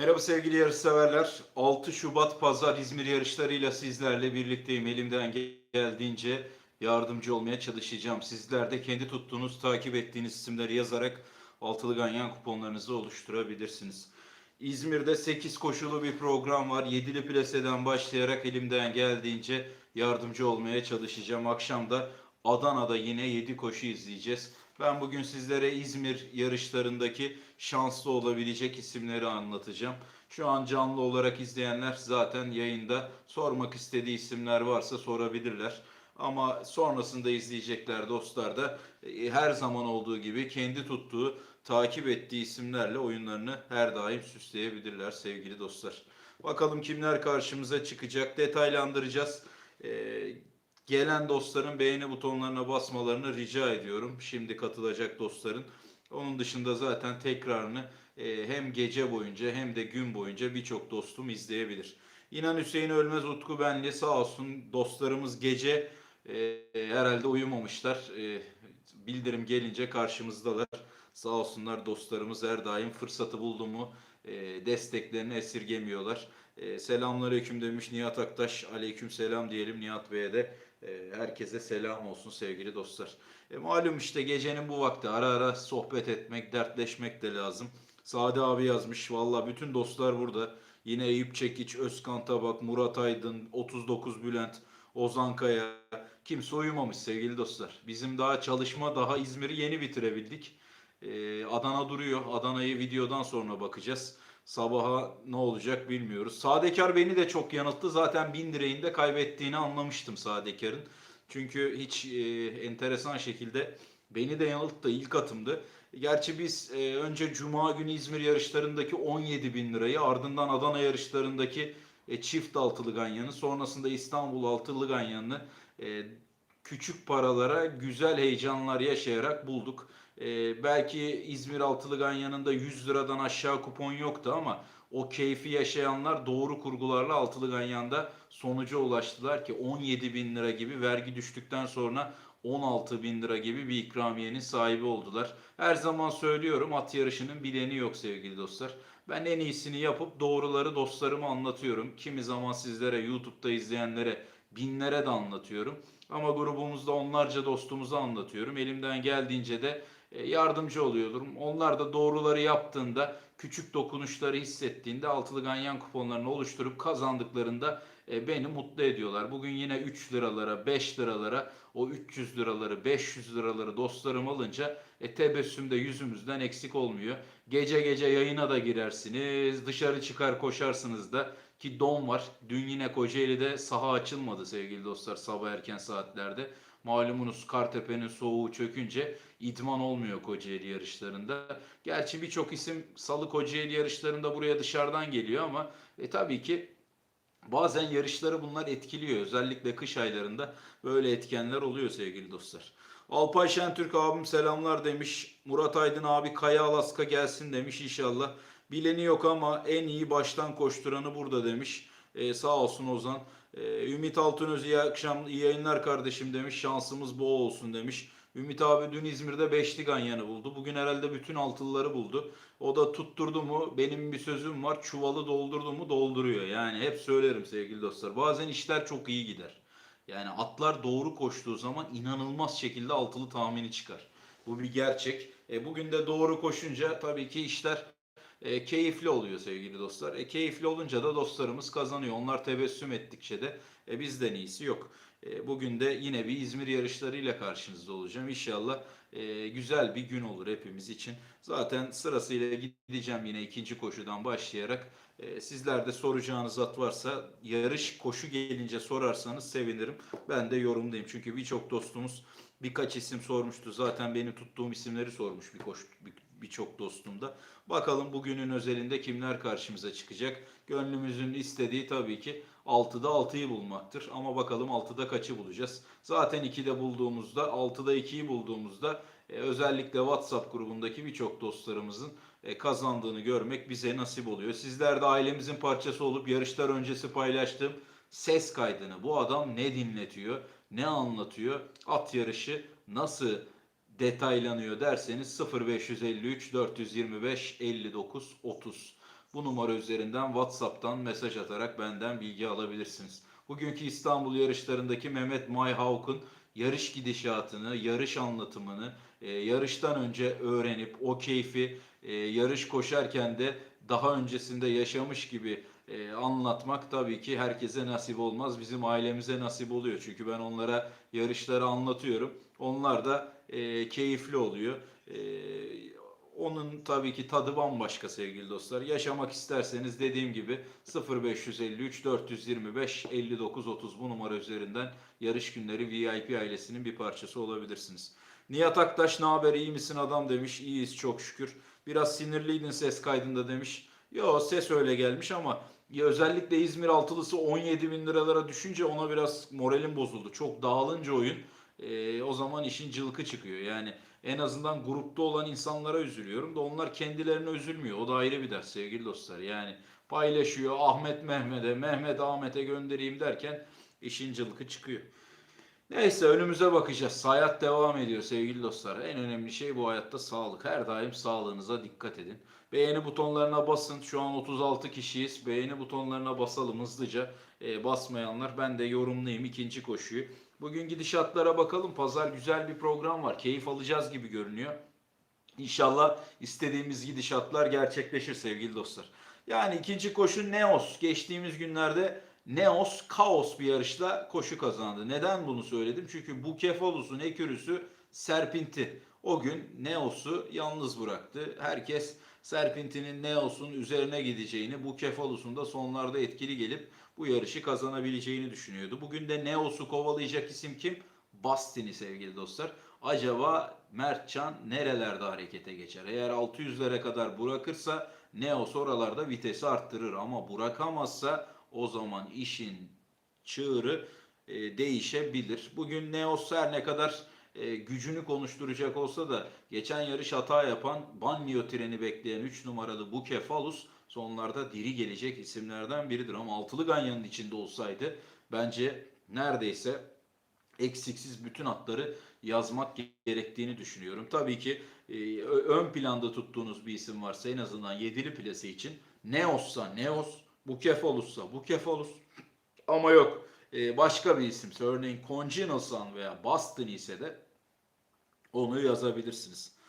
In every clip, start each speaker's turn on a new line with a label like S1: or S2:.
S1: Merhaba sevgili yarışseverler. 6 Şubat Pazar İzmir yarışlarıyla sizlerle birlikteyim. Elimden geldiğince yardımcı olmaya çalışacağım. Sizler de kendi tuttuğunuz, takip ettiğiniz isimleri yazarak altılı ganyan kuponlarınızı oluşturabilirsiniz. İzmir'de 8 koşulu bir program var. 7'li plaseden başlayarak elimden geldiğince yardımcı olmaya çalışacağım. Akşam da Adana'da yine 7 koşu izleyeceğiz. Ben bugün sizlere İzmir yarışlarındaki şanslı olabilecek isimleri anlatacağım. Şu an canlı olarak izleyenler zaten yayında sormak istediği isimler varsa sorabilirler. Ama sonrasında izleyecekler dostlar da e, her zaman olduğu gibi kendi tuttuğu, takip ettiği isimlerle oyunlarını her daim süsleyebilirler sevgili dostlar. Bakalım kimler karşımıza çıkacak detaylandıracağız. Ee, gelen dostların beğeni butonlarına basmalarını rica ediyorum. Şimdi katılacak dostların. Onun dışında zaten tekrarını e, hem gece boyunca hem de gün boyunca birçok dostum izleyebilir. İnan Hüseyin Ölmez Utku Benli sağ olsun dostlarımız gece e, herhalde uyumamışlar. E, bildirim gelince karşımızdalar. Sağ olsunlar dostlarımız her daim fırsatı buldu mu e, desteklerini esirgemiyorlar. E, selamünaleyküm demiş Nihat Aktaş. Aleyküm selam diyelim Nihat Bey'e de. E, herkese selam olsun sevgili dostlar. E, malum işte gecenin bu vakti ara ara sohbet etmek, dertleşmek de lazım. Sade abi yazmış. Valla bütün dostlar burada. Yine Eyüp Çekiç, Özkan Tabak, Murat Aydın, 39 Bülent, Ozan Kaya. Kimse uyumamış sevgili dostlar. Bizim daha çalışma, daha İzmir'i yeni bitirebildik. Ee, Adana duruyor. Adana'yı videodan sonra bakacağız. Sabaha ne olacak bilmiyoruz. Sadekar beni de çok yanılttı. Zaten 1000 direğinde kaybettiğini anlamıştım Sadekar'ın. Çünkü hiç e, enteresan şekilde beni de yanılttı. İlk atımdı. Gerçi biz e, önce Cuma günü İzmir yarışlarındaki 17 bin lirayı ardından Adana yarışlarındaki e, çift altılı ganyanı sonrasında İstanbul altılı ganyanını e, küçük paralara güzel heyecanlar yaşayarak bulduk. Ee, belki İzmir Altılı Ganyan'ında 100 liradan aşağı kupon yoktu ama o keyfi yaşayanlar doğru kurgularla Altılı Ganyan'da sonuca ulaştılar ki 17 bin lira gibi vergi düştükten sonra 16 bin lira gibi bir ikramiyenin sahibi oldular. Her zaman söylüyorum at yarışının bileni yok sevgili dostlar. Ben en iyisini yapıp doğruları dostlarıma anlatıyorum. Kimi zaman sizlere YouTube'da izleyenlere binlere de anlatıyorum. Ama grubumuzda onlarca dostumuza anlatıyorum. Elimden geldiğince de yardımcı oluyorum. Onlar da doğruları yaptığında, küçük dokunuşları hissettiğinde altılı ganyan kuponlarını oluşturup kazandıklarında e, beni mutlu ediyorlar. Bugün yine 3 liralara, 5 liralara, o 300 liraları, 500 liraları dostlarım alınca e, tebessüm de yüzümüzden eksik olmuyor. Gece gece yayına da girersiniz, dışarı çıkar koşarsınız da ki don var. Dün yine Kocaeli'de saha açılmadı sevgili dostlar sabah erken saatlerde. Malumunuz Kartepe'nin soğuğu çökünce idman olmuyor Kocaeli yarışlarında. Gerçi birçok isim Salı Kocaeli yarışlarında buraya dışarıdan geliyor ama e, tabii ki bazen yarışları bunlar etkiliyor. Özellikle kış aylarında böyle etkenler oluyor sevgili dostlar. Alpay Şentürk abim selamlar demiş. Murat Aydın abi Kaya Alaska gelsin demiş inşallah. Bileni yok ama en iyi baştan koşturanı burada demiş. Ee, sağ olsun Ozan. Ee, Ümit Altınöz iyi akşam iyi yayınlar kardeşim demiş. Şansımız bol olsun demiş. Ümit abi dün İzmir'de beşli ganyanı buldu. Bugün herhalde bütün altılıları buldu. O da tutturdu mu benim bir sözüm var. Çuvalı doldurdu mu dolduruyor. Yani hep söylerim sevgili dostlar. Bazen işler çok iyi gider. Yani atlar doğru koştuğu zaman inanılmaz şekilde altılı tahmini çıkar. Bu bir gerçek. E, bugün de doğru koşunca tabii ki işler e, keyifli oluyor sevgili dostlar. E, keyifli olunca da dostlarımız kazanıyor. Onlar tebessüm ettikçe de e, bizden iyisi yok. E, bugün de yine bir İzmir yarışlarıyla karşınızda olacağım. İnşallah e, güzel bir gün olur hepimiz için. Zaten sırasıyla gideceğim yine ikinci koşudan başlayarak. E, sizler de soracağınız at varsa yarış koşu gelince sorarsanız sevinirim. Ben de yorumdayım. Çünkü birçok dostumuz birkaç isim sormuştu. Zaten benim tuttuğum isimleri sormuş bir koş birçok dostum da. Bakalım bugünün özelinde kimler karşımıza çıkacak. Gönlümüzün istediği tabii ki 6'da 6'yı bulmaktır. Ama bakalım 6'da kaçı bulacağız. Zaten 2'de bulduğumuzda 6'da 2'yi bulduğumuzda e, özellikle WhatsApp grubundaki birçok dostlarımızın e, kazandığını görmek bize nasip oluyor. Sizler de ailemizin parçası olup yarışlar öncesi paylaştığım ses kaydını bu adam ne dinletiyor, ne anlatıyor, at yarışı nasıl detaylanıyor derseniz 0553 425 59 30 bu numara üzerinden WhatsApp'tan mesaj atarak benden bilgi alabilirsiniz. Bugünkü İstanbul yarışlarındaki Mehmet Mayhavk'un yarış gidişatını, yarış anlatımını, e, yarıştan önce öğrenip o keyfi e, yarış koşarken de daha öncesinde yaşamış gibi e, anlatmak tabii ki herkese nasip olmaz. Bizim ailemize nasip oluyor. Çünkü ben onlara yarışları anlatıyorum. Onlar da e, keyifli oluyor. E, onun tabii ki tadı bambaşka sevgili dostlar. Yaşamak isterseniz dediğim gibi 0553 425 59 30 bu numara üzerinden yarış günleri VIP ailesinin bir parçası olabilirsiniz. Nihat Aktaş ne haber iyi misin adam demiş. İyiyiz çok şükür. Biraz sinirliydin ses kaydında demiş. Yo ses öyle gelmiş ama ya özellikle İzmir altılısı 17 bin liralara düşünce ona biraz moralim bozuldu. Çok dağılınca oyun e, o zaman işin cılkı çıkıyor. Yani en azından grupta olan insanlara üzülüyorum da onlar kendilerine üzülmüyor. O da ayrı bir ders sevgili dostlar. Yani paylaşıyor Ahmet Mehmet'e, Mehmet Ahmet'e göndereyim derken işin cılkı çıkıyor. Neyse önümüze bakacağız. Hayat devam ediyor sevgili dostlar. En önemli şey bu hayatta sağlık. Her daim sağlığınıza dikkat edin. Beğeni butonlarına basın. Şu an 36 kişiyiz. Beğeni butonlarına basalım hızlıca. Ee, basmayanlar ben de yorumlayayım ikinci koşuyu. Bugün gidişatlara bakalım. Pazar güzel bir program var. Keyif alacağız gibi görünüyor. İnşallah istediğimiz gidişatlar gerçekleşir sevgili dostlar. Yani ikinci koşu Neos. Geçtiğimiz günlerde Neos kaos bir yarışla koşu kazandı. Neden bunu söyledim? Çünkü Bukefalus'un ekürüsü Serpinti. O gün Neos'u yalnız bıraktı. Herkes Serpinti'nin Neos'un üzerine gideceğini, Bukefalus'un da sonlarda etkili gelip bu yarışı kazanabileceğini düşünüyordu. Bugün de Neos'u kovalayacak isim kim? Bastini sevgili dostlar. Acaba Mertcan nerelerde harekete geçer? Eğer 600'lere kadar bırakırsa Neos oralarda vitesi arttırır ama bırakamazsa o zaman işin çığırı e, değişebilir. Bugün Neos her ne kadar e, gücünü konuşturacak olsa da geçen yarış hata yapan Banlio treni bekleyen 3 numaralı Bukefalus sonlarda diri gelecek isimlerden biridir. Ama altılı ganyanın içinde olsaydı bence neredeyse eksiksiz bütün hatları yazmak gerektiğini düşünüyorum. Tabii ki e, ön planda tuttuğunuz bir isim varsa en azından yedili plase için Neos'sa Neos, Bukefalus'sa Bukefolus ama yok e, başka bir isimse örneğin Congenial Sun veya Boston ise de onu yazabilirsiniz.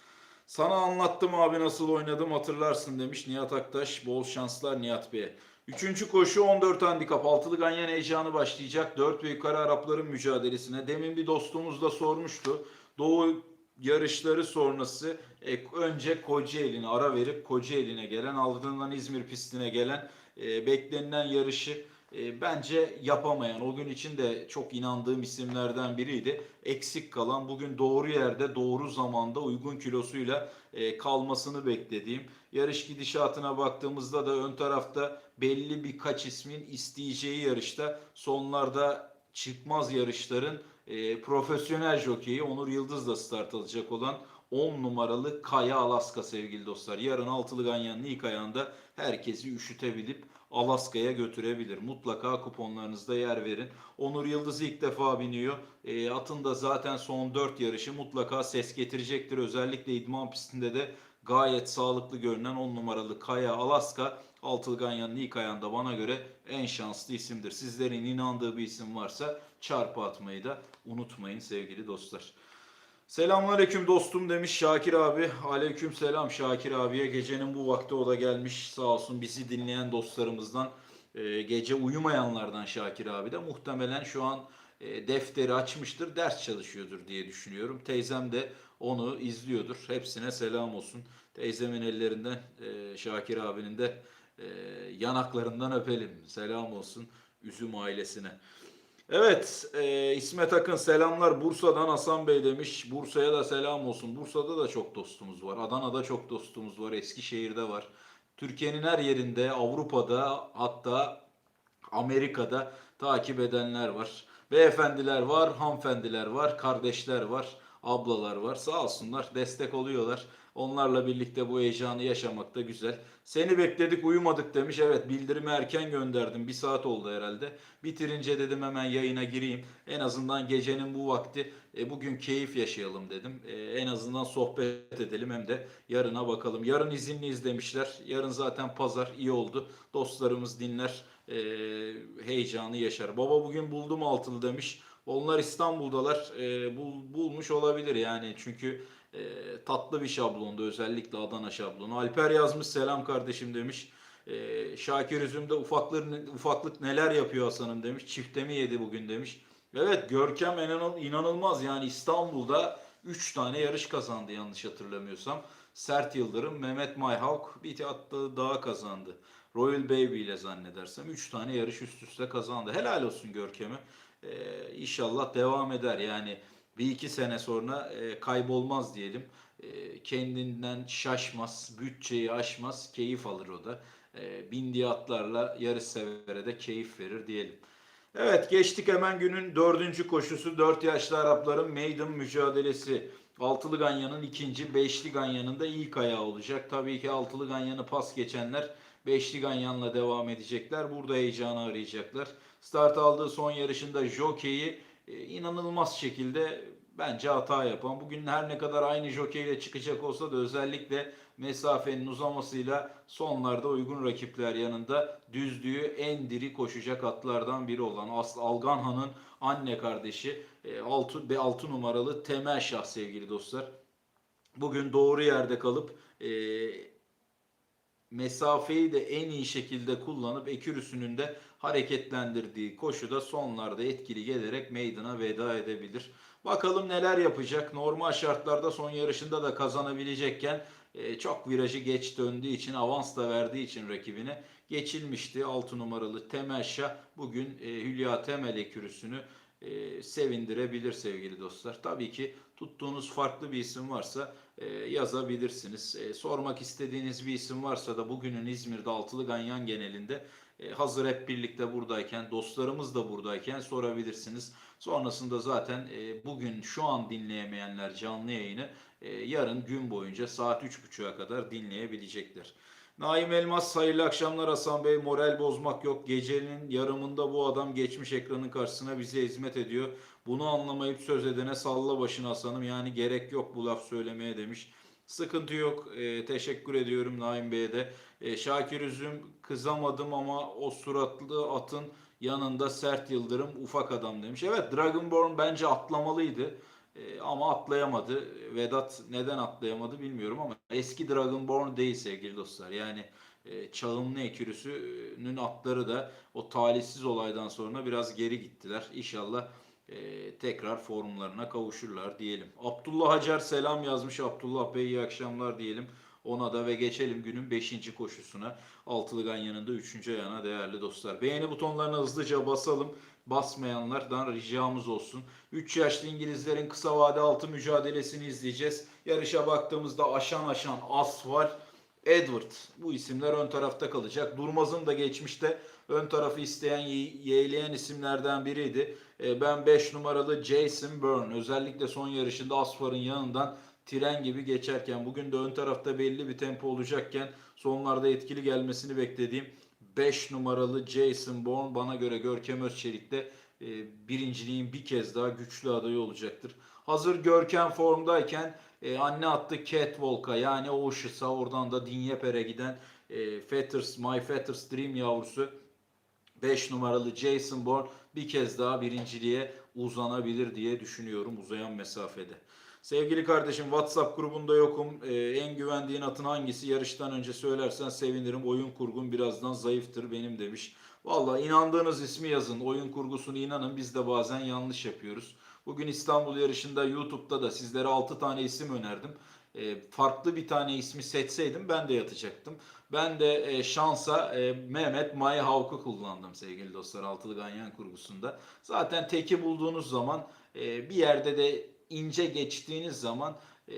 S1: Sana anlattım abi nasıl oynadım hatırlarsın demiş Nihat Aktaş. Bol şanslar Nihat Bey'e. Üçüncü koşu 14 handikap. Altılı ganyan heyecanı başlayacak. 4 ve yukarı Arapların mücadelesine. Demin bir dostumuz da sormuştu. Doğu yarışları sonrası e, önce Kocaeli'ne ara verip Kocaeli'ne gelen ardından İzmir pistine gelen e, beklenilen yarışı e, bence yapamayan o gün için de çok inandığım isimlerden biriydi. Eksik kalan bugün doğru yerde doğru zamanda uygun kilosuyla e, kalmasını beklediğim. Yarış gidişatına baktığımızda da ön tarafta belli birkaç ismin isteyeceği yarışta sonlarda çıkmaz yarışların e, profesyonel jokeyi Onur Yıldız'la start alacak olan 10 numaralı Kaya Alaska sevgili dostlar. Yarın altılı ganyanın ilk ayağında herkesi üşütebilip Alaska'ya götürebilir. Mutlaka kuponlarınızda yer verin. Onur Yıldız ilk defa biniyor. E, atın da zaten son 4 yarışı mutlaka ses getirecektir. Özellikle idman pistinde de gayet sağlıklı görünen 10 numaralı Kaya Alaska Altılı ilk ayağında bana göre en şanslı isimdir. Sizlerin inandığı bir isim varsa çarpı atmayı da unutmayın sevgili dostlar. Selamünaleyküm dostum demiş Şakir abi. Aleyküm selam Şakir abiye. Gecenin bu vakti o da gelmiş sağ olsun bizi dinleyen dostlarımızdan. e, gece uyumayanlardan Şakir abi de muhtemelen şu an e, defteri açmıştır, ders çalışıyordur diye düşünüyorum. Teyzem de onu izliyordur. Hepsine selam olsun. Teyzemin ellerinden e, Şakir abinin de e, yanaklarından öpelim. Selam olsun Üzüm ailesine. Evet, e, İsmet Akın selamlar Bursa'dan Hasan Bey demiş. Bursa'ya da selam olsun. Bursa'da da çok dostumuz var. Adana'da çok dostumuz var. Eskişehir'de var. Türkiye'nin her yerinde, Avrupa'da hatta Amerika'da takip edenler var. Beyefendiler var, hanımefendiler var, kardeşler var. ablalar var. Sağ olsunlar destek oluyorlar. Onlarla birlikte bu heyecanı yaşamak da güzel. Seni bekledik uyumadık demiş. Evet bildirimi erken gönderdim. Bir saat oldu herhalde. Bitirince dedim hemen yayına gireyim. En azından gecenin bu vakti e, bugün keyif yaşayalım dedim. E, en azından sohbet edelim hem de yarına bakalım. Yarın izinliyiz demişler. Yarın zaten pazar iyi oldu. Dostlarımız dinler e, heyecanı yaşar. Baba bugün buldum altılı demiş. Onlar İstanbul'dalar. E, bul, bulmuş olabilir yani çünkü e, tatlı bir şablondu özellikle Adana şablonu. Alper yazmış selam kardeşim demiş. E, Şakir Üzüm'de ufaklık, ufaklık neler yapıyor Hasan'ım demiş. Çifte mi yedi bugün demiş. Evet Görkem inanıl- inanılmaz yani İstanbul'da 3 tane yarış kazandı yanlış hatırlamıyorsam. Sert Yıldırım, Mehmet Mayhawk bir hatta daha kazandı. Royal Baby ile zannedersem 3 tane yarış üst üste kazandı. Helal olsun Görkem'e. Ee, inşallah devam eder yani bir iki sene sonra e, kaybolmaz diyelim. E, kendinden şaşmaz, bütçeyi aşmaz, keyif alır o da. E, bindiği atlarla yarış severe de keyif verir diyelim. Evet geçtik hemen günün dördüncü koşusu. Dört yaşlı Arapların maiden mücadelesi. Altılı Ganyan'ın ikinci, Beşli Ganyan'ın da ilk ayağı olacak. Tabii ki Altılı Ganyan'ı pas geçenler Beşli Ganyan'la devam edecekler. Burada heyecanı arayacaklar. Start aldığı son yarışında Jockey'i inanılmaz şekilde bence hata yapan. Bugün her ne kadar aynı jokeyle çıkacak olsa da özellikle mesafenin uzamasıyla sonlarda uygun rakipler yanında düzlüğü en diri koşacak atlardan biri olan Aslı Alganhan'ın anne kardeşi 6, 6 numaralı Temel Şah sevgili dostlar. Bugün doğru yerde kalıp e, mesafeyi de en iyi şekilde kullanıp ekürüsünün de hareketlendirdiği koşuda sonlarda etkili gelerek meydana veda edebilir. Bakalım neler yapacak. Normal şartlarda son yarışında da kazanabilecekken e, çok virajı geç döndüğü için avans da verdiği için rakibine geçilmişti. 6 numaralı Temel Şah bugün e, Hülya Temel ekürüsünü e, sevindirebilir sevgili dostlar. Tabii ki tuttuğunuz farklı bir isim varsa yazabilirsiniz. E, sormak istediğiniz bir isim varsa da bugünün İzmir'de Altılı Ganyan genelinde e, hazır hep birlikte buradayken, dostlarımız da buradayken sorabilirsiniz. Sonrasında zaten e, bugün şu an dinleyemeyenler canlı yayını e, yarın gün boyunca saat 3.30'a kadar dinleyebilecekler. Naim Elmas hayırlı akşamlar Hasan Bey. Moral bozmak yok. Gecenin yarımında bu adam geçmiş ekranın karşısına bize hizmet ediyor. Bunu anlamayıp söz edene salla başını Hasan'ım. Yani gerek yok bu laf söylemeye demiş. Sıkıntı yok. E, teşekkür ediyorum Naim Bey'e de. E, Şakir Üzüm kızamadım ama o suratlı atın yanında sert yıldırım ufak adam demiş. Evet Dragonborn bence atlamalıydı. E, ama atlayamadı. Vedat neden atlayamadı bilmiyorum ama eski Dragonborn değil sevgili dostlar. Yani e, çağımlı ekürüsünün atları da o talihsiz olaydan sonra biraz geri gittiler. İnşallah e, tekrar formlarına kavuşurlar diyelim. Abdullah Hacer selam yazmış. Abdullah Bey iyi akşamlar diyelim. Ona da ve geçelim günün 5. koşusuna. Altılı Ganyan'ın da 3. ayağına değerli dostlar. Beğeni butonlarına hızlıca basalım. Basmayanlardan ricamız olsun. 3 yaşlı İngilizlerin kısa vade altı mücadelesini izleyeceğiz. Yarışa baktığımızda aşan aşan as var. Edward bu isimler ön tarafta kalacak. Durmaz'ın da geçmişte ön tarafı isteyen ye- yeğleyen isimlerden biriydi. E, ben 5 numaralı Jason Byrne özellikle son yarışında Asfar'ın yanından tren gibi geçerken bugün de ön tarafta belli bir tempo olacakken sonlarda etkili gelmesini beklediğim 5 numaralı Jason Bourne bana göre Görkem Özçelik'te e, birinciliğin bir kez daha güçlü adayı olacaktır. Hazır Görkem formdayken e, anne attı Catwalk'a yani Oceus'a oradan da Dinyeper'e giden e, Fetters, My Fetters Dream yavrusu 5 numaralı Jason Bourne bir kez daha birinciliğe uzanabilir diye düşünüyorum uzayan mesafede. Sevgili kardeşim WhatsApp grubunda yokum. Ee, en güvendiğin atın hangisi? Yarıştan önce söylersen sevinirim. Oyun kurgun birazdan zayıftır benim demiş. Valla inandığınız ismi yazın. Oyun kurgusunu inanın. Biz de bazen yanlış yapıyoruz. Bugün İstanbul yarışında YouTube'da da sizlere 6 tane isim önerdim. Ee, farklı bir tane ismi seçseydim ben de yatacaktım. Ben de e, şansa e, Mehmet Mayhawk'u kullandım sevgili dostlar Altılı Ganyan kurgusunda. Zaten teki bulduğunuz zaman e, bir yerde de ince geçtiğiniz zaman e,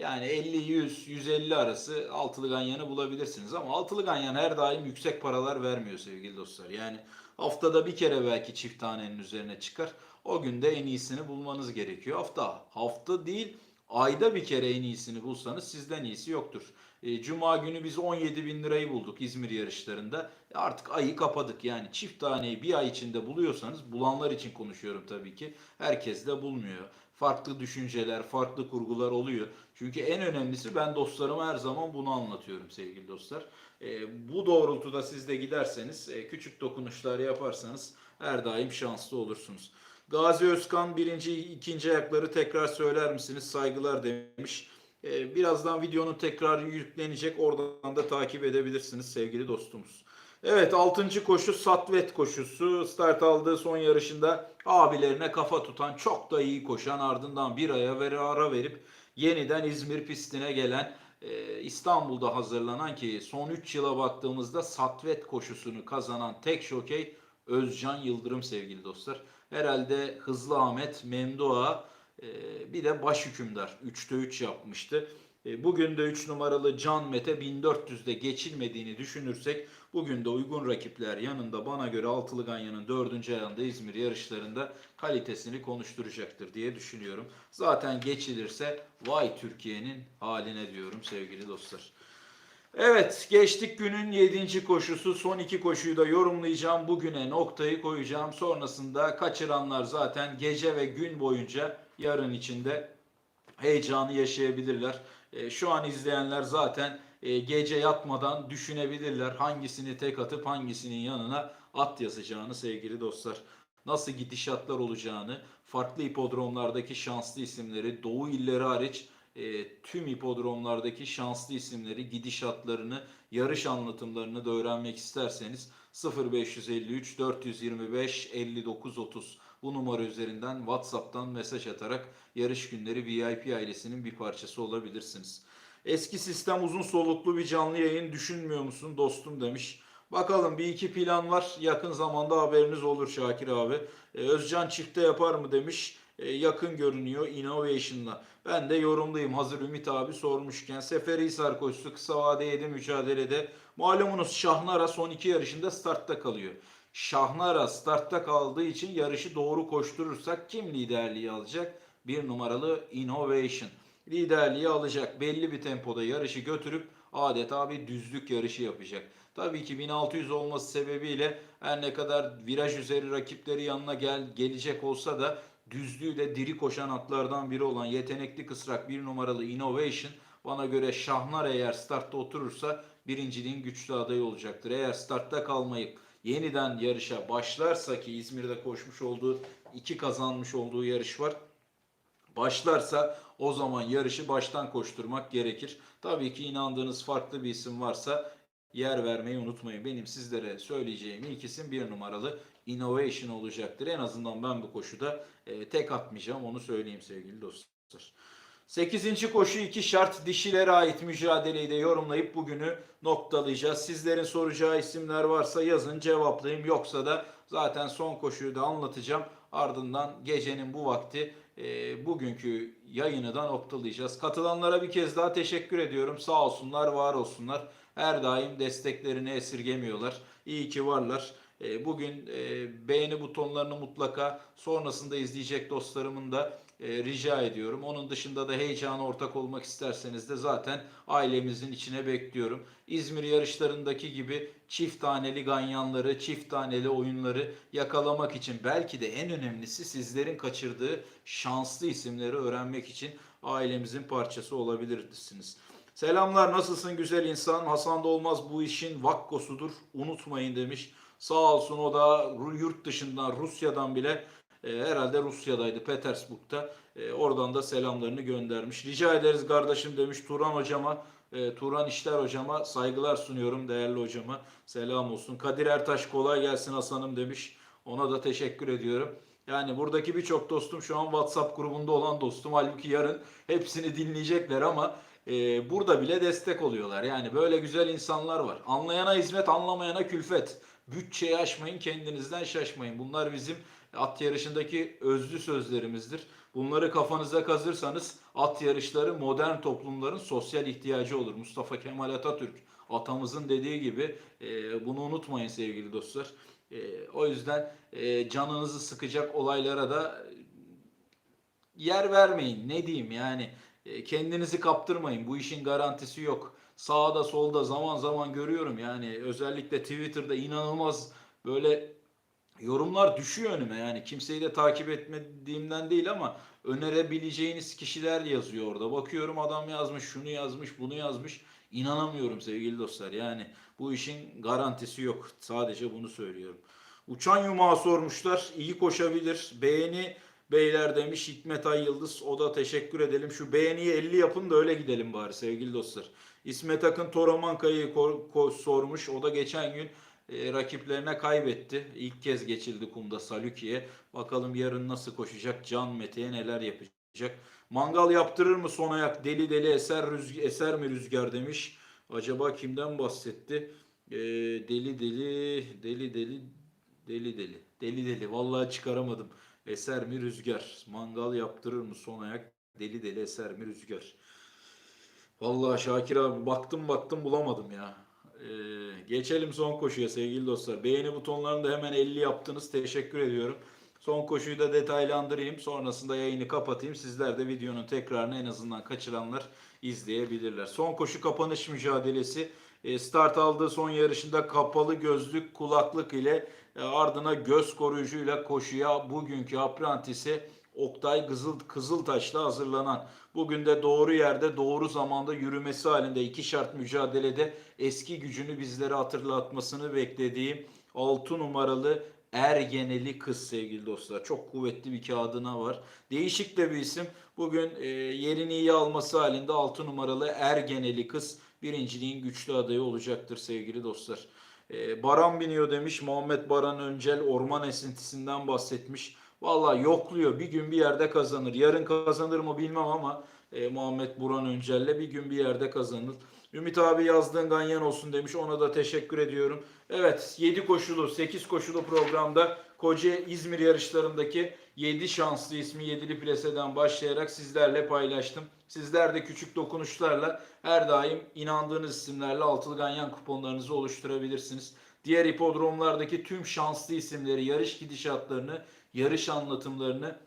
S1: yani 50 100 150 arası altılı ganyanı bulabilirsiniz ama altılı ganyan her daim yüksek paralar vermiyor sevgili dostlar. Yani haftada bir kere belki çift tanenin üzerine çıkar. o günde en iyisini bulmanız gerekiyor. Hafta hafta değil ayda bir kere en iyisini bulsanız sizden iyisi yoktur. E, Cuma günü biz 17 bin lirayı bulduk İzmir yarışlarında. E, Artık ayı kapadık yani çift taneyi bir ay içinde buluyorsanız bulanlar için konuşuyorum tabii ki. Herkes de bulmuyor. Farklı düşünceler, farklı kurgular oluyor. Çünkü en önemlisi ben dostlarıma her zaman bunu anlatıyorum sevgili dostlar. E, bu doğrultuda siz de giderseniz, e, küçük dokunuşlar yaparsanız her daim şanslı olursunuz. Gazi Özkan birinci, ikinci ayakları tekrar söyler misiniz? Saygılar demiş. Ee, birazdan videonun tekrarı yüklenecek. Oradan da takip edebilirsiniz sevgili dostumuz. Evet 6. koşu Satvet koşusu. Start aldığı son yarışında abilerine kafa tutan çok da iyi koşan ardından bir aya veri ara verip yeniden İzmir pistine gelen e, İstanbul'da hazırlanan ki son 3 yıla baktığımızda Satvet koşusunu kazanan tek şokey Özcan Yıldırım sevgili dostlar. Herhalde Hızlı Ahmet, Memduha e, bir de baş hükümdar 3'te 3 yapmıştı. E, Bugün de 3 numaralı Can Mete 1400'de geçilmediğini düşünürsek bugün de uygun rakipler yanında bana göre Altılı Ganyan'ın 4. ayağında İzmir yarışlarında kalitesini konuşturacaktır diye düşünüyorum. Zaten geçilirse vay Türkiye'nin haline diyorum sevgili dostlar. Evet geçtik günün 7. koşusu. Son iki koşuyu da yorumlayacağım. Bugüne noktayı koyacağım. Sonrasında kaçıranlar zaten gece ve gün boyunca yarın içinde heyecanı yaşayabilirler. E, şu an izleyenler zaten e, gece yatmadan düşünebilirler hangisini tek atıp hangisinin yanına at yazacağını sevgili dostlar. Nasıl gidişatlar olacağını, farklı hipodromlardaki şanslı isimleri, Doğu illeri hariç e, tüm hipodromlardaki şanslı isimleri, gidişatlarını, yarış anlatımlarını da öğrenmek isterseniz 0553 425 59 30 bu numara üzerinden WhatsApp'tan mesaj atarak yarış günleri VIP ailesinin bir parçası olabilirsiniz. Eski sistem uzun soluklu bir canlı yayın düşünmüyor musun dostum demiş. Bakalım bir iki plan var. Yakın zamanda haberiniz olur Şakir abi. Ee, Özcan çifte yapar mı demiş. Ee, yakın görünüyor Innovation'la. Ben de yorumlayayım. Hazır Ümit abi sormuşken. Seferihisar koşusu kısa vade 7 mücadelede. Malumunuz Şahnara son iki yarışında startta kalıyor. Şahnara startta kaldığı için yarışı doğru koşturursak kim liderliği alacak? Bir numaralı Innovation. Liderliği alacak. Belli bir tempoda yarışı götürüp adeta bir düzlük yarışı yapacak. Tabii ki 1600 olması sebebiyle her ne kadar viraj üzeri rakipleri yanına gel gelecek olsa da düzlüğüyle diri koşan atlardan biri olan yetenekli kısrak bir numaralı Innovation bana göre Şahnar eğer startta oturursa birinciliğin güçlü adayı olacaktır. Eğer startta kalmayıp yeniden yarışa başlarsa ki İzmir'de koşmuş olduğu iki kazanmış olduğu yarış var. Başlarsa o zaman yarışı baştan koşturmak gerekir. Tabii ki inandığınız farklı bir isim varsa yer vermeyi unutmayın. Benim sizlere söyleyeceğim ilk isim bir numaralı Innovation olacaktır. En azından ben bu koşuda e, tek atmayacağım onu söyleyeyim sevgili dostlar. 8. koşu iki şart dişilere ait mücadeleyi de yorumlayıp bugünü noktalayacağız. Sizlerin soracağı isimler varsa yazın cevaplayayım. Yoksa da zaten son koşuyu da anlatacağım. Ardından gecenin bu vakti e, bugünkü yayını da noktalayacağız. Katılanlara bir kez daha teşekkür ediyorum. Sağ olsunlar, var olsunlar. Her daim desteklerini esirgemiyorlar. İyi ki varlar. E, bugün e, beğeni butonlarını mutlaka sonrasında izleyecek dostlarımın da e, rica ediyorum. Onun dışında da heyecana ortak olmak isterseniz de zaten ailemizin içine bekliyorum. İzmir yarışlarındaki gibi çift taneli ganyanları, çift taneli oyunları yakalamak için belki de en önemlisi sizlerin kaçırdığı şanslı isimleri öğrenmek için ailemizin parçası olabilirsiniz. Selamlar nasılsın güzel insan? Hasan da olmaz bu işin vakkosudur. Unutmayın demiş. Sağ olsun o da yurt dışından Rusya'dan bile e, herhalde Rusya'daydı Petersburg'da. E, oradan da selamlarını göndermiş. Rica ederiz kardeşim demiş Turan hocama. E, Turan İşler hocama saygılar sunuyorum değerli hocama. Selam olsun. Kadir Ertaş kolay gelsin Hasan'ım demiş. Ona da teşekkür ediyorum. Yani buradaki birçok dostum şu an WhatsApp grubunda olan dostum. Halbuki yarın hepsini dinleyecekler ama burada bile destek oluyorlar. Yani böyle güzel insanlar var. Anlayana hizmet, anlamayana külfet. Bütçeyi aşmayın, kendinizden şaşmayın. Bunlar bizim at yarışındaki özlü sözlerimizdir. Bunları kafanıza kazırsanız at yarışları modern toplumların sosyal ihtiyacı olur. Mustafa Kemal Atatürk atamızın dediği gibi e, bunu unutmayın sevgili dostlar. E, o yüzden e, canınızı sıkacak olaylara da yer vermeyin. Ne diyeyim yani e, kendinizi kaptırmayın. Bu işin garantisi yok. Sağda solda zaman zaman görüyorum yani özellikle Twitter'da inanılmaz böyle yorumlar düşüyor önüme yani kimseyi de takip etmediğimden değil ama önerebileceğiniz kişiler yazıyor orada. Bakıyorum adam yazmış, şunu yazmış, bunu yazmış. İnanamıyorum sevgili dostlar. Yani bu işin garantisi yok. Sadece bunu söylüyorum. Uçan yumağı sormuşlar. İyi koşabilir. Beğeni beyler demiş Hikmet Ay Yıldız. O da teşekkür edelim. Şu beğeniyi 50 yapın da öyle gidelim bari sevgili dostlar. İsmet Akın Toramanka'yı sormuş. O da geçen gün e, rakiplerine kaybetti. İlk kez geçildi kumda Salüki'ye. Bakalım yarın nasıl koşacak? Can Mete'ye neler yapacak? Mangal yaptırır mı son ayak? Deli deli eser rüzgar, eser mi rüzgar demiş. Acaba kimden bahsetti? E, deli deli deli deli deli deli deli deli. Vallahi çıkaramadım. Eser mi rüzgar? Mangal yaptırır mı son ayak? Deli deli eser mi rüzgar? Vallahi Şakir abi baktım baktım bulamadım ya. Ee, geçelim son koşuya sevgili dostlar. Beğeni butonlarını da hemen 50 yaptınız. Teşekkür ediyorum. Son koşuyu da detaylandırayım. Sonrasında yayını kapatayım. Sizler de videonun tekrarını en azından kaçıranlar izleyebilirler. Son koşu kapanış mücadelesi. E, Start aldığı son yarışında kapalı gözlük, kulaklık ile e, ardına göz koruyucuyla koşuya bugünkü aprantisi Oktay Kızıl, Kızıltaş'la hazırlanan bugün de doğru yerde doğru zamanda yürümesi halinde iki şart mücadelede eski gücünü bizlere hatırlatmasını beklediğim 6 numaralı Ergeneli kız sevgili dostlar. Çok kuvvetli bir kağıdına var. Değişik de bir isim. Bugün e, yerini iyi alması halinde 6 numaralı Ergeneli kız birinciliğin güçlü adayı olacaktır sevgili dostlar. E, Baran biniyor demiş. Muhammed Baran Öncel orman esintisinden bahsetmiş. Valla yokluyor. Bir gün bir yerde kazanır. Yarın kazanır mı bilmem ama e, Muhammed Buran Öncel'le bir gün bir yerde kazanır. Ümit abi yazdığın ganyan olsun demiş. Ona da teşekkür ediyorum. Evet 7 koşulu 8 koşulu programda Koca İzmir yarışlarındaki 7 şanslı ismi 7'li plaseden başlayarak sizlerle paylaştım. Sizler de küçük dokunuşlarla her daim inandığınız isimlerle altılı ganyan kuponlarınızı oluşturabilirsiniz. Diğer hipodromlardaki tüm şanslı isimleri, yarış gidişatlarını, yarış anlatımlarını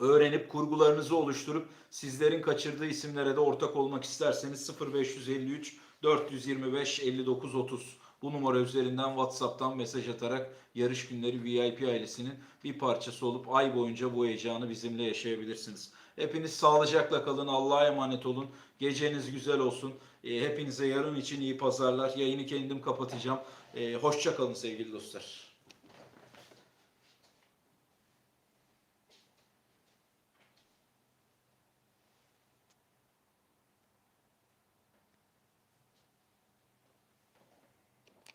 S1: öğrenip kurgularınızı oluşturup sizlerin kaçırdığı isimlere de ortak olmak isterseniz 0553 425 59 30 bu numara üzerinden WhatsApp'tan mesaj atarak yarış günleri VIP ailesinin bir parçası olup ay boyunca bu heyecanı bizimle yaşayabilirsiniz. Hepiniz sağlıcakla kalın. Allah'a emanet olun. Geceniz güzel olsun. E, hepinize yarın için iyi pazarlar. Yayını kendim kapatacağım. Ee, Hoşçakalın sevgili dostlar.